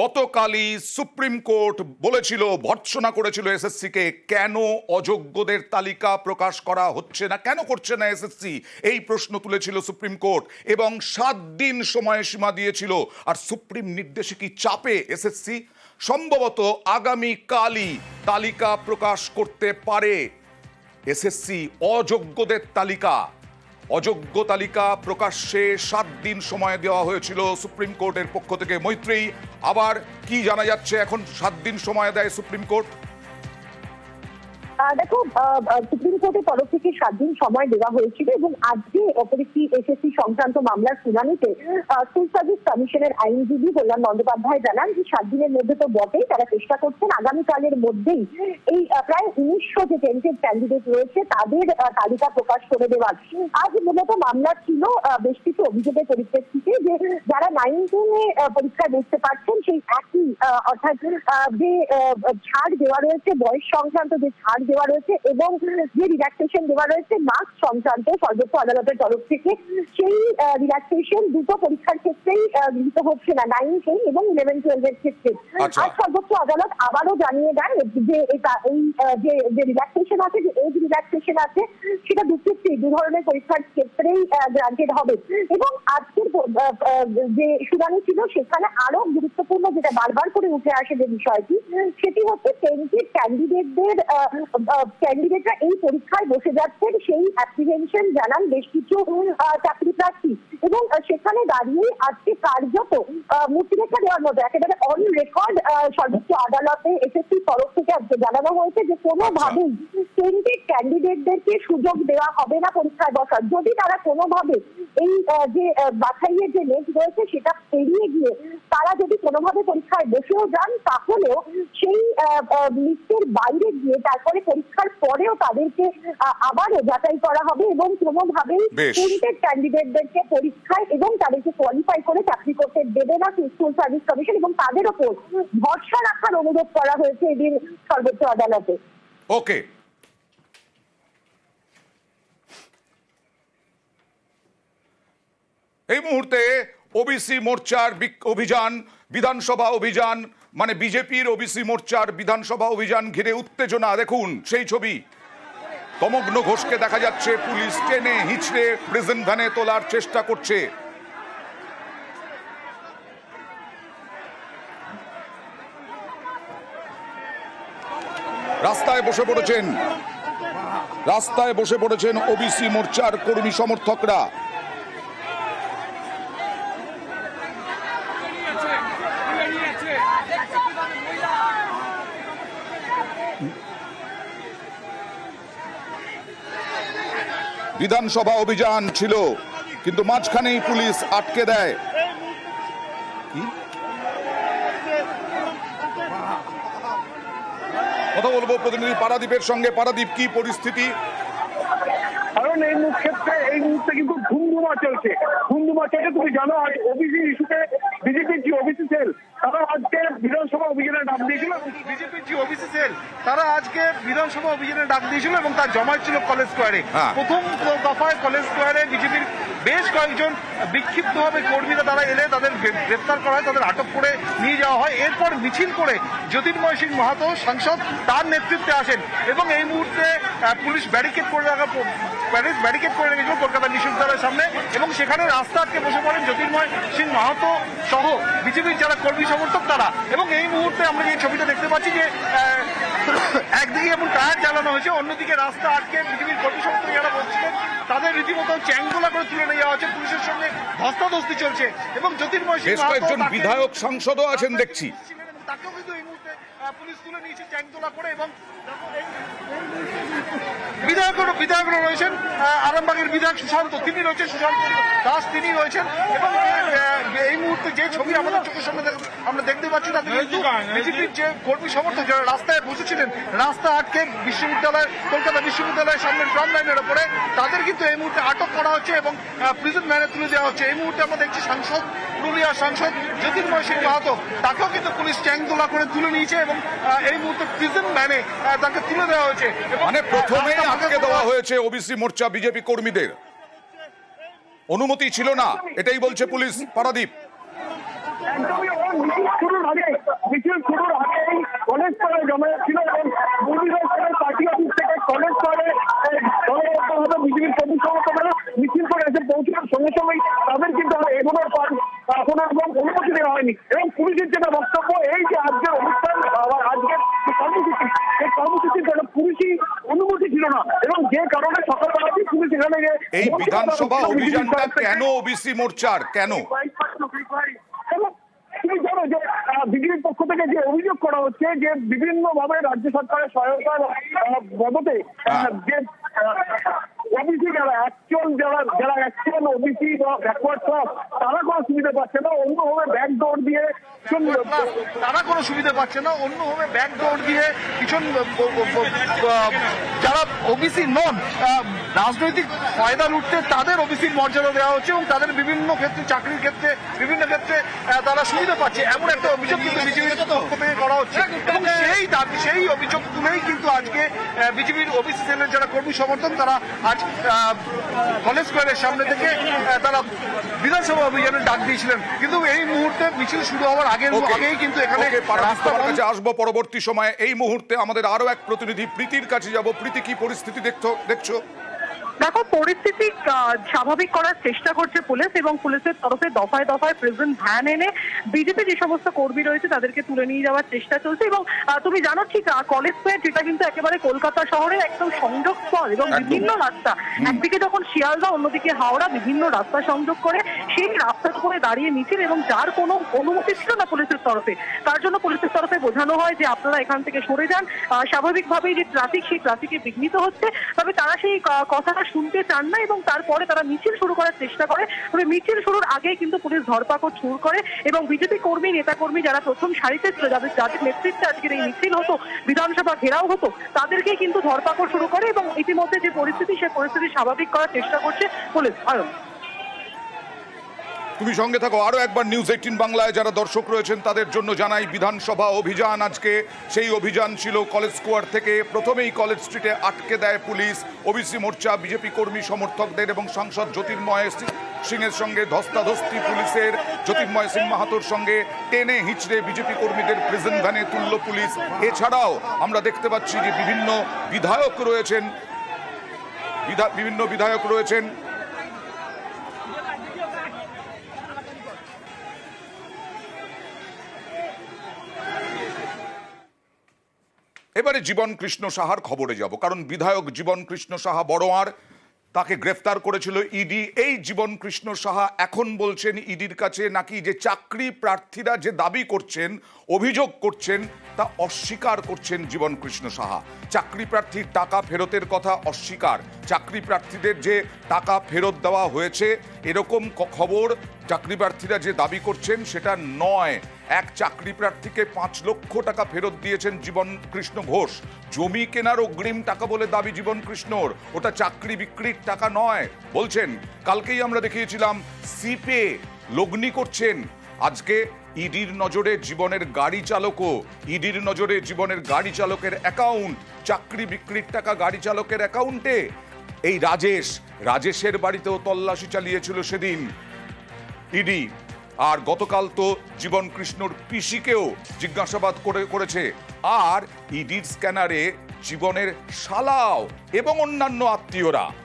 গতকালই supreme court বলেছিল, ভর্ৎসনা করেছিল এসএসসি কে কেন অযোগ্যদের তালিকা প্রকাশ করা হচ্ছে না? কেন করছে না এসএসসি? এই প্রশ্ন তুলেছিল সুপ্রিম কোর্ট এবং সাত দিন সময়সীমা দিয়েছিল। আর সুপ্রিম নির্দেশে কি চাপে এসএসসি? সম্ভবত আগামী কালই তালিকা প্রকাশ করতে পারে। এসএসসি অযোগ্যদের তালিকা। অযোগ্য তালিকা প্রকাশ্যে সাত দিন সময় দেওয়া হয়েছিল সুপ্রিম কোর্টের পক্ষ থেকে মৈত্রী আবার কি জানা যাচ্ছে? এখন সাত দিন সময় দেয় সুপ্রিম কোর্ট। দেখো সুপ্রিম কোর্টের তরফ থেকে সাত দিন সময় দেওয়া হয়েছিল এবং আজকে অপরটি এসএসসি সংক্রান্ত মামলার শুনানিতে স্কুল সার্ভিস কমিশনের আইনজীবী কল্যাণ বন্দ্যোপাধ্যায় জানান যে সাত দিনের মধ্যে তো বটেই, তারা চেষ্টা করছেন। আগামীকালের মধ্যেই এই প্রায় উনিশশো যে টেন্টেড ক্যান্ডিডেট রয়েছে, তাদের তালিকা প্রকাশ করে দেওয়ার। আজ মূলত মামলা ছিল বেশ কিছু অভিযোগের পরিপ্রেক্ষিতে যে যারা নাইন টেনে পরীক্ষায় বসতে পারছেন, সেই একই অর্থাৎ যে ছাড় দেওয়া রয়েছে, বয়স সংক্রান্ত যে ছাড় দেওয়া রয়েছে এবং যে রিল্যাক্সেশন দেওয়া রয়েছে মার্কস সংক্রান্ত সর্বোচ্চ আদালতের তরফ থেকে সেই রিল্যাক্সেশন দুটো পরীক্ষার ক্ষেত্রেই গৃহীত হচ্ছে না। নাইন টেন এবং ইলেভেন টুয়েলভ এর ক্ষেত্রে। আচ্ছা। আজ সর্বোচ্চ আদালত আবারও জানিয়ে দেন যে এই যে রিল্যাক্সেশন আছে যে এজ রিল্যাক্সেশন আছে সেটা দু ক্ষেত্রেই দু ধরনের পরীক্ষার ক্ষেত্রেই গ্রান্টেড হবে। এবং আজকের যে শুনানি ছিল সেখানে আরও গুরুত্বপূর্ণ যেটা বারবার করে উঠে আসে যে বিষয়টি সেটি হচ্ছে টেন্টেড ক্যান্ডিডেটদের ক্যান্ডিডেটরা এই পরীক্ষায় বসে যাচ্ছেন সেই অ্যাপ্লিকেশন জানান বেশ কিছু চাকরি প্রার্থী এবং সেখানে দাঁড়িয়ে আজকে কার্যত আহ, মুক্তিরেখা দেওয়ার মতো একেবারে অন রেকর্ড সর্বোচ্চ আদালতে এসএসসি তরফ থেকে আজকে জানানো হয়েছে যে কোনোভাবেই টেন্টেড ক্যান্ডিডেটদেরকে সুযোগ দেওয়া হবে না পরীক্ষায় বসার। যদি তারা কোনোভাবে এই যে বাছাইয়ের যে নেট রয়েছে সেটা পেরিয়ে গিয়ে তারা যদি কোনোভাবে পরীক্ষায় বসেও যান তাহলেও সেই লিস্টের বাইরে গিয়ে তারপরে পরীক্ষার পরেও তাদেরকে আবারও যাচাই করা হবে এবং কোনোভাবেই বেশ। টেন্টেড ক্যান্ডিডেটদেরকে পরীক্ষায় এবং তাদেরকে কোয়ালিফাই করে চাকরি করতে দেবে না স্কুল সার্ভিস কমিশন এবং তাদের ওপর ভরসা রাখার অনুরোধ করা হয়েছে এদিন সর্বোচ্চ আদালতে ওকে এই মুহূর্তে ওবিসি মোর্চার অভিযান, বিধানসভা অভিযান মানে বিজেপির ওবিসি মোর্চার বিধানসভা অভিযান ঘিরে উত্তেজনা। দেখুন সেই ছবি। তমগ্ন ঘোষকে দেখা যাচ্ছে, পুলিশ টেনে হিচড়ে প্রেজেন্ট ভ্যানে তোলার চেষ্টা করছে। রাস্তায় বসে পড়েছেন। রাস্তায় বসে পড়েছেন ওবিসি মোর্চার কর্মী সমর্থকরা। বিধানসভা অভিযান ছিল, কিন্তু মাঝখানেই পুলিশ আটকে দেয়। কথা বলব প্রতিনিধি পারাদীপের সঙ্গে। পারাদীপ, কি পরিস্থিতি? কারণ এই ক্ষেত্রে এই মুহূর্তে কিন্তু ধুমধুমা চলছে। ধুমধুমা চলছে, তুমি জানো আজ ওবিসি ইস্যুতে বিজেপির যে ওবিসি সেল তারা আজকে বিধানসভা অভিযানে ডাক দিয়েছিল। বিজেপির যে ওবিসি সেল তারা আজকে বিধানসভা অভিযানে ডাক দিয়েছিল এবং তার জমায়েত ছিল কলেজ স্কোয়ারে। হ্যাঁ। প্রথম দফায় কলেজ স্কোয়ারে বিজেপির বেশ কয়েকজন বিক্ষিপ্তভাবে কর্মীরা তারা এলে তাদের গ্রেপ্তার করা হয় তাদের আটক করে নিয়ে যাওয়া হয়। এরপর মিছিল করে জ্যোতির্ময় সিং মাহাতো সাংসদ তার নেতৃত্বে আসেন এবং এই মুহূর্তে আহ, পুলিশ ব্যারিকেড করে রাখা প্যারিস ব্যারিকেড করে রেখেছিল কলকাতা বিশ্ববিদ্যালয়ের সামনে এবং সেখানে রাস্তা আটকে বসে পড়েন জ্যোতির্ময় সিং মাহাতো সহ বিজেপির যারা কর্মী সমর্থক তারা। এবং এই মুহূর্তে আমরা যে ছবিটা দেখতে পাচ্ছি যে একদিকে যেমন টায়ার চালানো হয়েছে অন্যদিকে রাস্তা আটকে বিজেপির কর্মী সমর্থক যারা বলছিলেন তাদের রীতিমতো চ্যাংদোলা করে তুলে নিয়ে যাওয়া হচ্ছে পুলিশের সঙ্গে ধস্তাধস্তি চলছে এবং জ্যোতির্ময় সিং কয়েকজন বিধায়ক সাংসদও আছেন দেখছি। তাকেও কিন্তু এই মুহূর্তে পুলিশ তুলে নিয়েছে চ্যাংদোলা করে এবং বিধায়করা বিধায়ক রয়েছেন। আরামবাগের বিধায়ক সুশান্ত তিনি রয়েছেন সুশান্ত দাস তিনি রয়েছেন। এবং মুহূর্তে যে ছবি আমাদের চোখের সামনে আমরা দেখতে পাচ্ছি তাতে কিন্তু বিজেপির যে কর্মী সমর্থক যারা রাস্তায় বসেছিলেন রাস্তা আটকে বিশ্ববিদ্যালয় কলকাতা বিশ্ববিদ্যালয়ের সামনে ট্রাম লাইনের ওপরে তাদের কিন্তু এই মুহূর্তে আটক করা হচ্ছে এবং প্রিজন ম্যানে তুলে দেওয়া হচ্ছে। এই মুহূর্তে আমরা দেখছি সাংসদ পুরুলিয়ার সাংসদ জ্যোতির্ময় সিং মাহাতো তাকেও কিন্তু পুলিশ চ্যাংদোলা করে তুলে নিয়েছে এবং এই মুহূর্তে প্রিজন ম্যানে তাকে তুলে দেওয়া হয়েছে। মানে প্রথমে আটকে দেওয়া হয়েছে ওবিসি মোর্চা বিজেপি কর্মীদের। অনুমতি ছিল না। এটাই বলছে পুলিশ পারাদীপ। একদমই ওর মিছিল শুরুর আগে মিছিল শুরুর আগেই কলেজ পাড়ায় জমায়েত ছিল এবং মুরলীধর পার্টি অফিস থেকে কলেজ পাড়ে দলবদ্ধভাবে বিজেপির কর্মী সমর্থকরা মিছিল করে এসে পৌঁছানোর সঙ্গে সঙ্গেই তাদের কিন্তু এগোনোর পর কোনো রকম অনুমতি দেওয়া হয়নি। এবং পুলিশের যেটা বক্তব্য এই যে আজকের অনুষ্ঠান আবার আজকের যে কর্মসূচি এই কর্মসূচির জন্য পুলিশই অনুমতি ছিল না। এবং যে কারণে সকালবেলাতেই পুলিশ এখানে এই বিধানসভা অভিযানটা কেন ওবিসি মোর্চার? কেন এবং তুমি জানো যে আহ, বিজেপির পক্ষ থেকে যে অভিযোগ করা হচ্ছে যে বিভিন্ন ভাবে রাজ্য সরকারের সহায়তার আহ, মদতে যে ওবিসি যারা অ্যাকচুয়াল যারা যারা অ্যাকচুয়াল ওবিসি বা ব্যাকওয়ার্ড ক্লাস তারা কোনো সুবিধা পাচ্ছে না অন্যভাবে ব্যাক ডোর দিয়ে তারা কোনো সুবিধা পাচ্ছে না অন্যভাবে ব্যাক ডোর দিয়ে কিছু যারা ওবিসি নন রাজনৈতিক ফায়দা লুটতে তাদের ওবিসির মর্যাদা দেওয়া হচ্ছে এবং তাদের বিভিন্ন ক্ষেত্রে চাকরির ক্ষেত্রে বিভিন্ন ক্ষেত্রে তারা সুবিধা পাচ্ছে। এমন একটা অভিযোগ কিন্তু বিজেপির পক্ষ থেকে করা হচ্ছে। এবং সেই দাবি সেই অভিযোগ তুলেই কিন্তু আজকে বিজেপির ওবিসি সেলের যারা কর্মী সমর্থন তারা আজ কলেজ স্কোয়ারের সামনে থেকে আহ, তারা বিধানসভা অভিযানের ডাক দিয়েছিলেন। কিন্তু এই মুহূর্তে মিছিল শুরু হওয়ার আগের আগেই কিন্তু এখানে রাস্তা কাছে আসব পরবর্তী সময়ে। এই মুহূর্তে আমাদের আরও এক প্রতিনিধি প্রীতির কাছে যাব। প্রীতি কি পরিস্থিতি দেখছ দেখছ? দেখো পরিস্থিতি স্বাভাবিক করার চেষ্টা করছে পুলিশ এবং পুলিশের তরফে দফায় দফায় প্রেজেন্ট ভ্যান এনে বিজেপি যে সমস্ত কর্মী রয়েছে তাদেরকে তুলে নিয়ে যাওয়ার চেষ্টা চলছে এবং তুমি জানো ঠিক কলেজ স্কোয়ার যেটা কিন্তু একেবারে কলকাতা শহরের একদম সংযোগ স্থল এবং বিভিন্ন রাস্তা। একদিকে যখন শিয়ালদা অন্যদিকে হাওড়া বিভিন্ন রাস্তা সংযোগ করে সেই রাস্তার উপরে দাঁড়িয়ে মিছিল এবং যার কোনো অনুমতি ছিল না পুলিশের তরফে, তার জন্য পুলিশের তরফে বোঝানো হয় যে আপনারা এখান থেকে সরে যান। স্বাভাবিকভাবেই যে ট্রাফিক সেই ট্রাফিকে বিঘ্নিত হচ্ছে। তবে তারা সেই কথাটা শুনতে চান না এবং তারপরে তারা মিছিল শুরু করার চেষ্টা করে। তবে মিছিল শুরুর আগেই কিন্তু পুলিশ ধরপাকড় শুরু করে এবং বিজেপি কর্মী, নেতাকর্মী যারা প্রথম সারিতে ছিল, যাদের যাদের নেতৃত্বে আজকের এই মিছিল হতো, বিধানসভা ঘেরাও হতো তাদেরকে কিন্তু ধরপাকড় শুরু করে এবং ইতিমধ্যে যে পরিস্থিতি সেই পরিস্থিতি স্বাভাবিক করার চেষ্টা করছে পুলিশ। আয়ন। তুমি সঙ্গে থাকো। আরও একবার নিউজ এইটিন বাংলায় যারা দর্শক রয়েছেন, তাদের জন্য জানাই বিধানসভা অভিযান আজকে। সেই অভিযান ছিল কলেজ স্কোয়ার থেকে প্রথমেই কলেজ স্ট্রিটে আটকে দেয় পুলিশ। ওবিসি মোর্চা বিজেপি কর্মী, সমর্থকদের এবং সাংসদ জ্যোতির্ময় সিং এর সঙ্গে ধস্তাধস্তি পুলিশের। জ্যোতির্ময় সিং মাহাতোর সঙ্গে টেনে হিচড়ে বিজেপি কর্মীদের প্রেজেন্ট ভ্যানে তুলল পুলিশ। এছাড়াও আমরা দেখতে পাচ্ছি যে বিভিন্ন বিধায়ক রয়েছেন। বিভিন্ন বিধায়ক রয়েছেন। এবারে জীবন কৃষ্ণ সাহার খবরে যাব, কারণ বিধায়ক জীবন কৃষ্ণ সাহা বড়োয়ার তাকে গ্রেফতার করেছিল ইডি। এই জীবন কৃষ্ণ সাহা এখন বলছেন ইডির কাছে নাকি যে চাকরি প্রার্থীরা যে দাবি করছেন, অভিযোগ করছেন, তা অস্বীকার করছেন জীবন কৃষ্ণ সাহা। চাকরি প্রার্থীর টাকা ফেরতের কথা অস্বীকার। চাকরি প্রার্থীদের যে টাকা ফেরত দেওয়া হয়েছে, এরকম খবর চাকরি প্রার্থীরা যে দাবি করছেন, সেটা নয়। এক চাকরি প্রার্থীকে পাঁচ লক্ষ টাকা ফেরত দিয়েছেন জীবন কৃষ্ণ ঘোষ। জমি কেনার অগ্রিম টাকা বলে দাবি জীবন কৃষ্ণর। ওটা চাকরি বিক্রির টাকা নয়। বলছেন, কালকেই আমরা দেখিয়েছিলাম, সিপে লগ্নি করছেন। আজকে ইডির নজরে জীবনের গাড়ি চালকও। ইডির নজরে জীবনের গাড়ি চালকের অ্যাকাউন্ট চাকরি বিক্রির টাকা গাড়ি চালকের অ্যাকাউন্টে এই রাজেশ, রাজেশের বাড়িতেও তল্লাশি চালিয়েছিল সেদিন। ইডি আর গতকাল তো জীবন কৃষ্ণর পিসিকেও জিজ্ঞাসাবাদ করে, করেছে। আর ইডির স্ক্যানারে জীবনের শালাও এবং অন্যান্য আত্মীয়রা।